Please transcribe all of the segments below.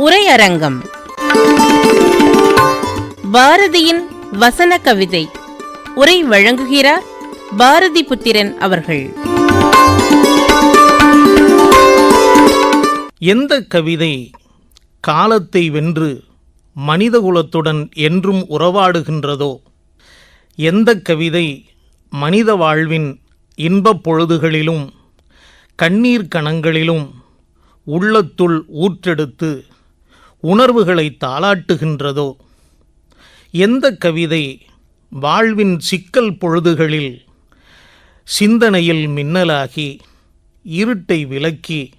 உரையரங்கம். பாரதியின் வசன கவிதை. உரை வழங்குகிறார் பாரதி புத்திரன் அவர்கள். எந்த கவிதை காலத்தை வென்று மனிதகுலத்துடன் என்றும் உறவாடுகின்றதோ? எந்த கவிதை மனித வாழ்வின் இன்பப் பொழுதுகளிலும் கண்ணீர் கணங்களிலும் உள்ளத்துள் ஊற்றெடுத்து உணர்வுகளை தாளாட்டுகின்றதோ? எந்த கவிதை வாழ்வின் சிக்கல் பொழுதுகளில் சிந்தனையில் மின்னலாகி இருட்டை விலக்கி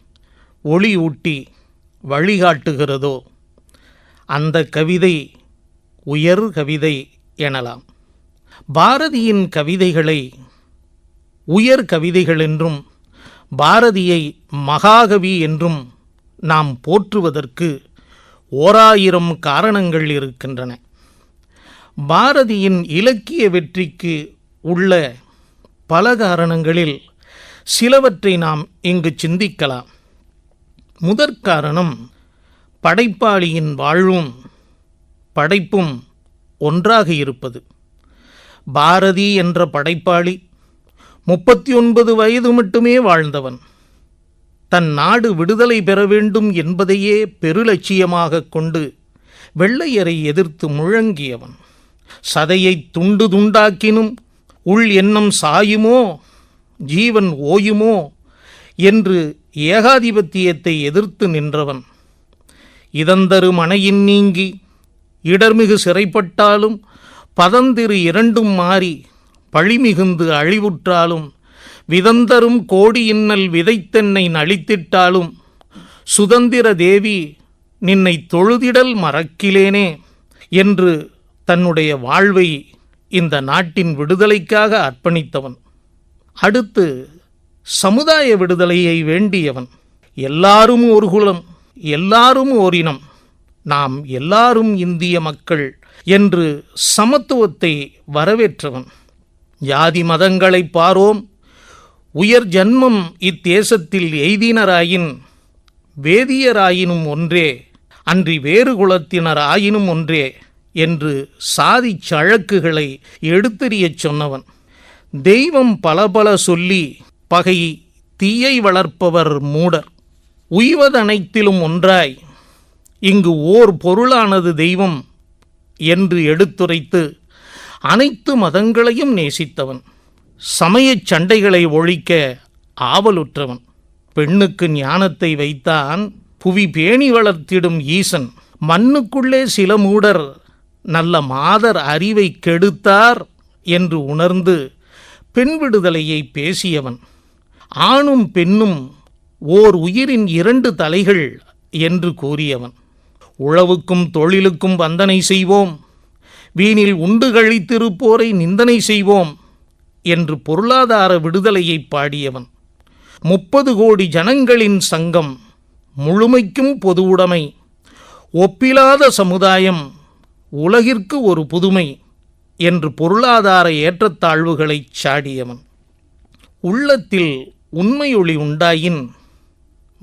ஒளியூட்டி வழிகாட்டுகிறதோ? அந்த கவிதை உயர் கவிதை எனலாம். பாரதியின் கவிதைகளை உயர் கவிதைகள் என்றும் பாரதியை மகாகவி என்றும் நாம் போற்றுவதற்கு ஓராயிரம் காரணங்கள் இருக்கின்றன. பாரதியின் இலக்கிய வெற்றிக்கு உள்ள பல காரணங்களில் சிலவற்றை நாம் இங்கு சிந்திக்கலாம். முதற் காரணம் படைப்பாளியின் வாழ்வும் படைப்பும் ஒன்றாக இருப்பது. பாரதி என்ற படைப்பாளி முப்பத்தி ஒன்பது வயது மட்டுமே வாழ்ந்தவன். தன் நாடு விடுதலை பெற வேண்டும் என்பதையே பெருலட்சியமாக கொண்டு வெள்ளையரை எதிர்த்து முழங்கியவன். சதையை துண்டு துண்டாக்கினும் உள் எண்ணம் சாயுமோ? ஜீவன் ஓயுமோ? என்று ஏகாதிபத்தியத்தை எதிர்த்து நின்றவன். இதந்தரு மனையின் நீங்கி இடர்மிகு சிறைப்பட்டாலும் பதந்திரு இரண்டும் மாறி பழிமிகுந்து அழிவுற்றாலும் விதந்தரும் கோடி இன்னல் விதைத்தென்னை நழித்திட்டாலும் சுதந்திர தேவி நின்னை தொழுதிடல் மறக்கிலேனே என்று தன்னுடைய வாழ்வை இந்த நாட்டின் விடுதலைக்காக அர்ப்பணித்தவன். அடுத்து சமுதாய விடுதலையை வேண்டியவன். எல்லாரும் ஒரு குலம் எல்லாரும் ஓரினம் நாம் எல்லாரும் இந்திய மக்கள் என்று சமத்துவத்தை வரவேற்றவன். ஜாதி மதங்களை பாரோம் உயர் ஜன்மம் இத்தேசத்தில் எய்தினராயின் வேதியராயினும் ஒன்றே அன்றி வேறு குலத்தினர் ஆயினும் ஒன்றே என்று சாதி சழக்குகளை எடுத்தெறியச் சொன்னவன். தெய்வம் பல பல சொல்லி பகை தீயை வளர்ப்பவர் மூடர். உய்வதனைத்திலும் ஒன்றாய் இங்கு ஓர் பொருளானது தெய்வம் என்று எடுத்துரைத்து அனைத்து மதங்களையும் நேசித்தவன். சமயச் சண்டைகளை ஒழிக்க ஆவலுற்றவன். பெண்ணுக்கு ஞானத்தை வைத்தான் புவி பேணி வளர்த்திடும் ஈசன். மண்ணுக்குள்ளே சில மூடர் நல்ல மாதர் அறிவை கெடுத்தார் என்று உணர்ந்து பெண் விடுதலையை பேசியவன். ஆணும் பெண்ணும் ஓர் உயிரின் இரண்டு தலைகள் என்று கூறியவன். உழவுக்கும் தொழிலுக்கும் வந்தனை செய்வோம். வீணில் உண்டு கழித்திருப்போரை நிந்தனை செய்வோம். என்று பொருளாதார விடுதலையை பாடியவன். முப்பது கோடி ஜனங்களின் சங்கம் முழுமைக்கும் பொது உடைமை. ஒப்பிலாத சமுதாயம் உலகிற்கு ஒரு புதுமை என்று பொருளாதார ஏற்றத்தாழ்வுகளைச் சாடியவன். உள்ளத்தில் உண்மையொளி உண்டாயின்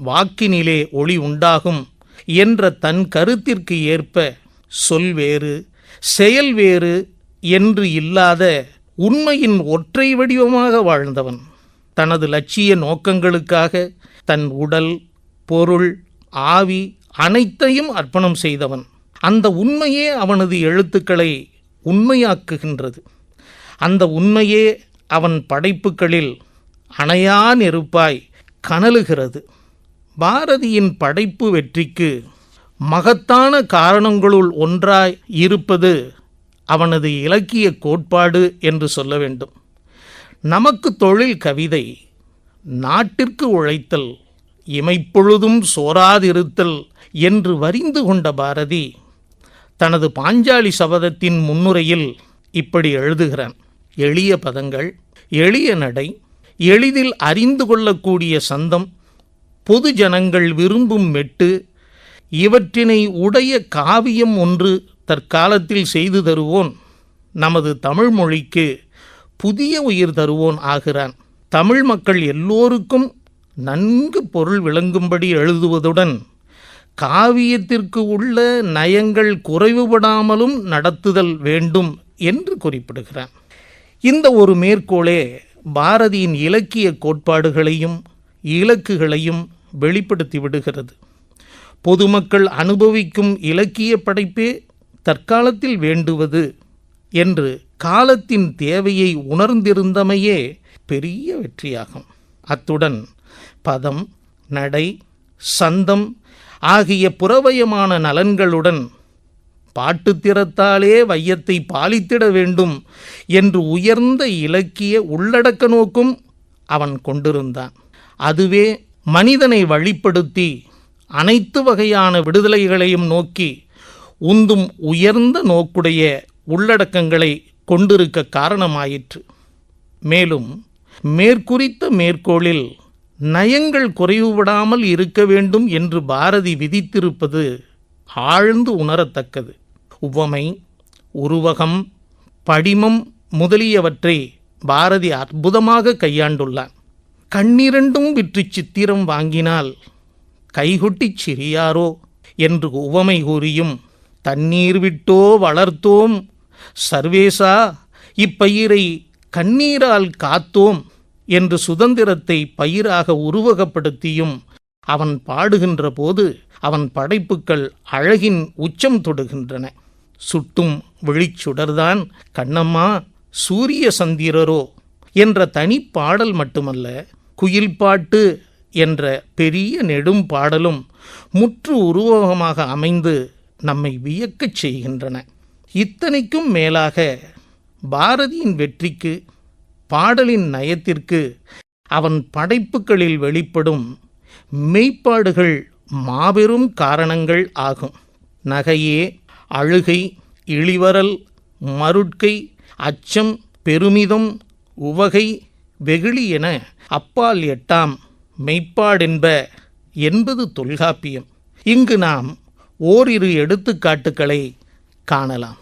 வாக்கினிலே ஒளி உண்டாகும் என்ற தன் கருத்திற்கு ஏற்ப சொல் வேறு செயல் வேறு என்று இல்லாத உண்மையின் ஒற்றை வடிவமாக வாழ்ந்தவன். தனது லட்சிய நோக்கங்களுக்காக தன் உடல் பொருள் ஆவி அனைத்தையும் அர்ப்பணம் செய்தவன். அந்த உண்மையே அவனது எழுத்துக்களை உண்மையாக்குகின்றது. அந்த உண்மையே அவன் படைப்புகளில் அணையா நெருப்பாய் கனலுகிறது. பாரதியின் படைப்பு வெற்றிக்கு மகத்தான காரணங்களுள் ஒன்றாய் இருப்பது அவனது இலக்கிய கோட்பாடு என்று சொல்ல வேண்டும். நமக்கு தொழில் கவிதை நாட்டிற்கு உழைத்தல் இமைப்பொழுதும் சோராதிருத்தல் என்று வரிந்து கொண்ட பாரதி தனது பாஞ்சாலி சபதத்தின் முன்னுரையில் இப்படி எழுதுகிறான். எளிய பதங்கள் எளிய நடை எளிதில் அறிந்து கொள்ளக்கூடிய சந்தம் பொது ஜனங்கள் விரும்பும் மெட்டு இவற்றினை உடைய காவியம் ஒன்று தற்காலத்தில் செய்து தருவோன் நமது தமிழ் மொழிக்கு புதிய உயிர் தருவோன் ஆகிறான். தமிழ் மக்கள் எல்லோருக்கும் நன்கு பொருள் விளங்கும்படி எழுதுவதுடன் காவியத்திற்கு உள்ள நயங்கள் குறைவுபடாமலும் நடத்துதல் வேண்டும் என்று குறிப்பிடுகிறான். இந்த ஒரு மேற்கோளே பாரதியின் இலக்கிய கோட்பாடுகளையும் இலக்குகளையும் வெளிப்படுத்தி விடுகிறது. பொதுமக்கள் அனுபவிக்கும் இலக்கிய படைப்பே தற்காலத்தில் வேண்டுவது என்று காலத்தின் தேவையை உணர்ந்திருந்தமையே பெரிய வெற்றியாகும். அத்துடன் பதம் நடை சந்தம் ஆகிய புறவயமான நலன்களுடன் பாட்டுத்திறத்தாலே வையத்தை பாலித்திட வேண்டும் என்று உயர்ந்த இலக்கிய உள்ளடக்க நோக்கும் அவன் கொண்டிருந்தான். அதுவே மனிதனை வழிப்படுத்தி அனைத்து வகையான விடுதலைகளையும் நோக்கி உந்தும் உயர்ந்த நோக்குடைய உள்ளடக்கங்களை கொண்டிருக்க காரணமாயிற்று. மேலும் மேற்குறித்த மேற்கோளில் நயங்கள் குறைவுபடாமல் இருக்க வேண்டும் என்று பாரதி விதித்திருப்பது ஆழ்ந்து உணரத்தக்கது. உவமை உருவகம் படிமம் முதலியவற்றை பாரதி அற்புதமாக கையாண்டுள்ளான். கண்ணிரண்டும் விற்று சித்திரம் வாங்கினால் கைகொட்டிச் சிறியாரோ? என்று உவமை கூறியும் தண்ணீர் விட்டோ வளர்த்தோம். சர்வேசா இப்பயிரை கண்ணீரால் காத்தோம் என்று சுதந்திரத்தை பயிராக உருவகப்படுத்தியும் அவன் பாடுகின்ற போது அவன் படைப்புக்கள் அழகின் உச்சம் தொடுகின்றன. சுட்டும் விழிச்சுடர்தான் கண்ணம்மா சூரிய சந்திரரோ என்ற தனிப்பாடல் மட்டுமல்ல குயில் பாட்டு என்ற பெரிய நெடும் பாடலும் முற்று உருவகமாக அமைந்து நம்மை வியக்கச் செய்கின்றன. இத்தனைக்கும் மேலாக பாரதியின் வெற்றிக்கு பாடலின் நயத்திற்கு அவன் படைப்புகளில் வெளிப்படும் மெய்ப்பாடுகள் மாபெரும் காரணங்கள் ஆகும். நகையே அழுகை இழிவரல் மருட்கை அச்சம் பெருமிதம் உவகை வெகுளி என அப்பால் எட்டாம் மெய்ப்பாடென்ப என்பது தொல்காப்பியம். இங்கு நாம் ஓரிரு எடுத்துக்காட்டுக்களை காணலாம்.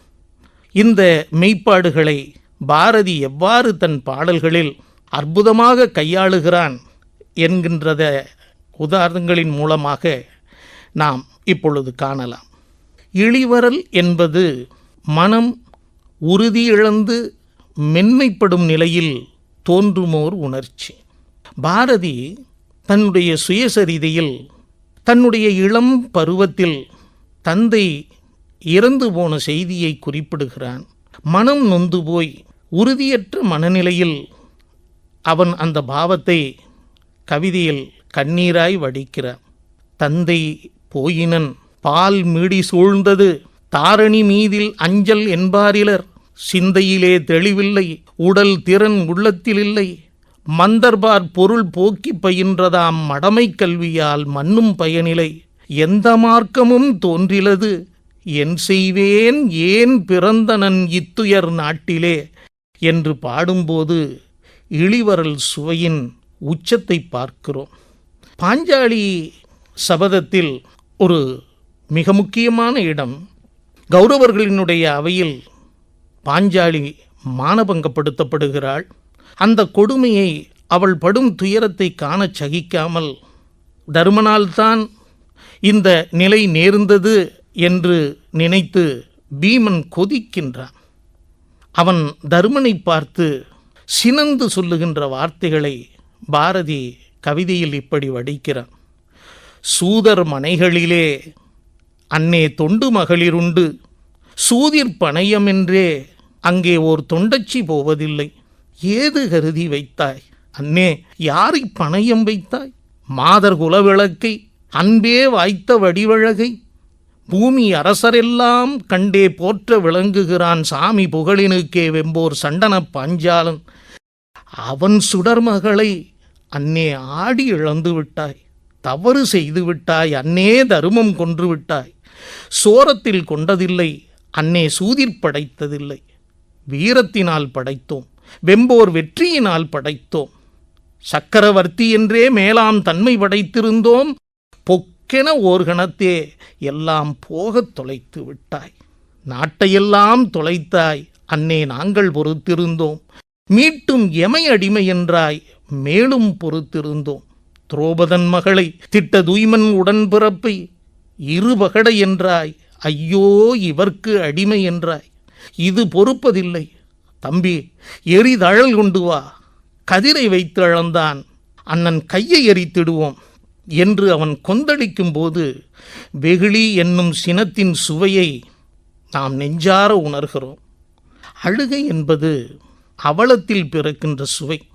இந்த மெய்ப்பாடுகளை பாரதி எவ்வாறு தன் பாடல்களில் அற்புதமாக கையாளுகிறான் என்கின்றத உதாரணங்களின் மூலமாக நாம் இப்பொழுது காணலாம். இழிவரல் என்பது மனம் உறுதி இழந்து மென்மைப்படும் நிலையில் தோன்றுமோர் உணர்ச்சி. பாரதி தன்னுடைய சுயசரிதையில் தன்னுடைய இளம் பருவத்தில் தந்தை இறந்து போன செய்தியை குறிப்பிடுகிறான். மனம் நொந்து போய் உறுதியற்ற மனநிலையில் அவன் அந்த பாவத்தை கவிதையில் கண்ணீராய் வடிக்கிறான். தந்தை போயினன் பால் மீடி சூழ்ந்தது தாரணி மீதில் அஞ்சல் என்பாரிலர் சிந்தையிலே தெளிவில்லை உடல் திறன் உள்ளத்தில் இல்லை மந்தர்பார் பொருள் போக்கி பயின்றதாம் மடமை கல்வியால் மண்ணும் பயனிலை எந்த மார்க்கமும் தோன்றிலது. என் செய்வேன் ஏன் பிறந்தனன் இத்துயர் நாட்டிலே? என்று பாடும்போது இழிவரல் சுவையின் உச்சத்தை பார்க்கிறோம். பாஞ்சாலி சபதத்தில் ஒரு மிக முக்கியமான இடம். கௌரவர்களினுடைய அவையில் பாஞ்சாலி மானபங்கப்படுத்தப்படுகிறாள். அந்த கொடுமையை அவள் படும் துயரத்தை காணச் சகிக்காமல் தருமனால்தான் இந்த நிலை நேர்ந்தது என்று நினைத்து பீமன் கொதிக்கின்றான். அவன் தருமனை பார்த்து சினந்து சொல்லுகின்ற வார்த்தைகளை பாரதி கவிதையில் இப்படி வடிக்கிறான். சூதர் மனைகளிலே அன்னே தொண்டு மகளிருண்டு. சூதிர் பணையமென்றே அங்கே ஓர் தொண்டச்சி போவதில்லை. ஏது கருதி வைத்தாய்? அன்னே யாரை பணையம் வைத்தாய்? மாதர் குலவிளக்கை அன்பே வாய்த்த வடிவழகை. பூமி அரசரெல்லாம் கண்டே போற்ற விளங்குகிறான் சாமி புகழினுக்கே வெம்போர் சண்டனப் பாஞ்சாலன். அவன் சுடர்மகளை அன்னே ஆடி இழந்து விட்டாய். தவறு செய்து விட்டாய் அன்னே தருமம் கொன்று விட்டாய். சோரத்தில் கொண்டதில்லை அன்னே சூதிர் படைத்ததில்லை. வீரத்தினால் படைத்தோம் வெம்போர் வெற்றியினால் படைத்தோம். சக்கரவர்த்தி என்றே மேலாம் தன்மை படைத்திருந்தோம் பொக்கென ஓர் கணத்தே எல்லாம் போகத் தொலைத்து விட்டாய். நாட்டையெல்லாம் தொலைத்தாய். அன்னே நாங்கள் பொறுத்திருந்தோம். மீட்டும் எமை அடிமை என்றாய். மேலும் பொறுத்திருந்தோம். துரோபதன் மகளை திட்ட தூய்மன் உடன்பிறப்பை இருபகடை என்றாய். ஐயோ இவர்க்கு அடிமை என்றாய். இது பொறுப்பதில்லை. தம்பி எரிதழல் கொண்டு வா. கதிரை வைத்து அளந்தான். அண்ணன் கையை எரித்திடுவோம். என்று அவன் கொந்தளிக்கும் போது வெகுளி என்னும் சினத்தின் சுவையை நாம் நெஞ்சார உணர்கிறோம். அழுகை என்பது அவலத்தில் பிறக்கின்ற சுவை.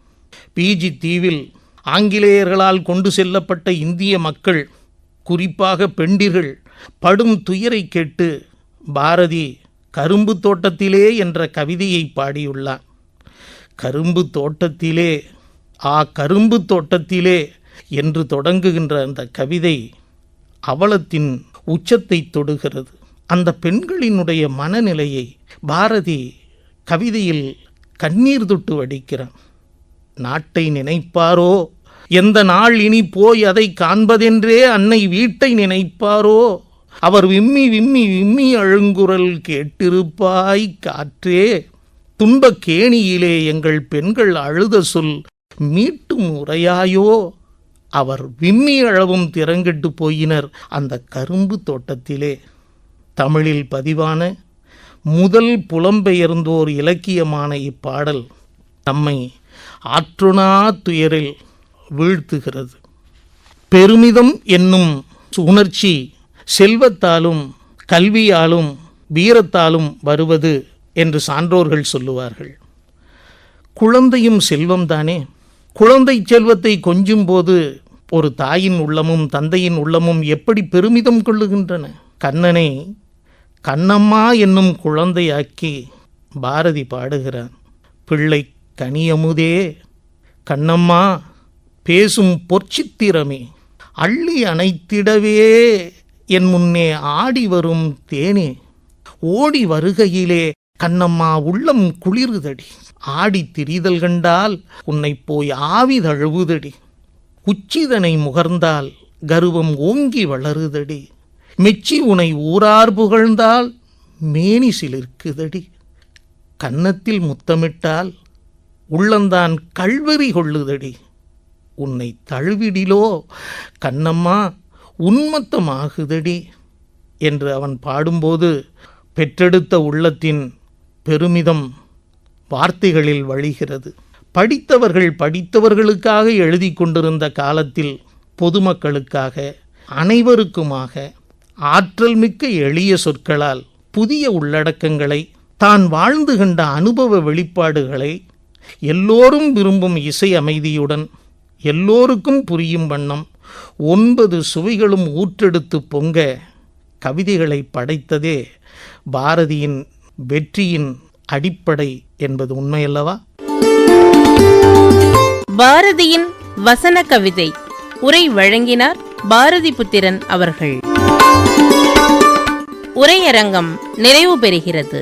பிஜி தீவில் ஆங்கிலேயர்களால் கொண்டு செல்லப்பட்ட இந்திய மக்கள் குறிப்பாக பெண்டிர்கள் படும் துயரை கேட்டு பாரதி கரும்பு தோட்டத்திலே என்ற கவிதையை பாடியுள்ளான் கரும்பு தோட்டத்திலே ஆ கரும்பு தோட்டத்திலே என்று தொடங்குகின்ற அந்த கவிதை அவலத்தின் உச்சத்தை தொடுகிறது. அந்த பெண்களினுடைய மனநிலையை பாரதி கவிதையில் கண்ணீர் தொட்டு வடிக்கிறான். நாட்டை நினைப்பாரோ? எந்த நாள் இனி போய் அதை காண்பதென்றே அன்னை வீட்டை நினைப்பாரோ? அவர் விம்மி விம்மி விம்மி அழுங்குரல் கேட்டிருப்பாய் காற்றே. துன்பக் கேணியிலே எங்கள் பெண்கள் அழுத சொல் மீட்டும் உரையாயோ? அவர் விம்மி அளவும் திறங்கிட்டு போயினர் அந்த கரும்பு தோட்டத்திலே. தமிழில் பதிவான முதல் புலம்பெயர்ந்தோர் இலக்கியமான இப்பாடல் நம்மை ஆற்றுணா துயரில் வீழ்த்துகிறது. பெருமிதம் என்னும் உணர்ச்சி செல்வத்தாலும் கல்வியாலும் வீரத்தாலும் வருவது என்று சான்றோர்கள் சொல்லுவார்கள். குழந்தையும் செல்வம்தானே? குழந்தை செல்வத்தை கொஞ்சும் போது ஒரு தாயின் உள்ளமும் தந்தையின் உள்ளமும் எப்படி பெருமிதம் கொள்ளுகின்றன? கண்ணனை கண்ணம்மா என்னும் குழந்தையாக்கி பாரதி பாடுகிறான். பிள்ளை கனியமுதே கண்ணம்மா பேசும் பொற்சித்திரமே அள்ளி அணைத்திடவே என் முன்னே ஆடி வரும் தேனே ஓடி வருகையிலே கண்ணம்மா உள்ளம் குளிருதடி ஆடி திரிதல் கண்டால் உன்னை போய் ஆவி தழுவுதடி. உச்சிதனை முகர்ந்தால் கர்வம் ஓங்கி வளருதடி. மெச்சி உனை ஊரார் புகழ்ந்தால் மேனி சிலிர்க்குதடி. கன்னத்தில் முத்தமிட்டால் உள்ளந்தான் கல்வெறி கொள்ளுதடி. உன்னை தழுவிடிலோ கண்ணம்மா உன்மத்தமாகுதடி என்று அவன் பாடும்போது பெற்றெடுத்த உள்ளத்தின் பெருமிதம் வார்த்தைகளில் வழிகிறது. படித்தவர்கள் படித்தவர்களுக்காக எழுதி கொண்டிருந்த காலத்தில் பொதுமக்களுக்காக அனைவருக்குமாக ஆற்றல் மிக்க எளிய சொற்களால் புதிய உள்ளடக்கங்களை தான் வாழ்ந்து கண்ட அனுபவ வெளிப்பாடுகளை எல்லோரும் விரும்பும் இசை அமைதியுடன் எல்லோருக்கும் புரியும் வண்ணம் ஒன்பது சுவைகளும் ஊற்றெடுத்து பொங்க கவிதைகளை படைத்ததே பாரதியின் வெற்றியின் அடிப்படை என்பது உண்மையல்லவா பாரதியின் வசன கவிதை உரை வழங்கினார் பாரதி புத்திரன் அவர்கள். உரையரங்கம் நிறைவு பெறுகிறது.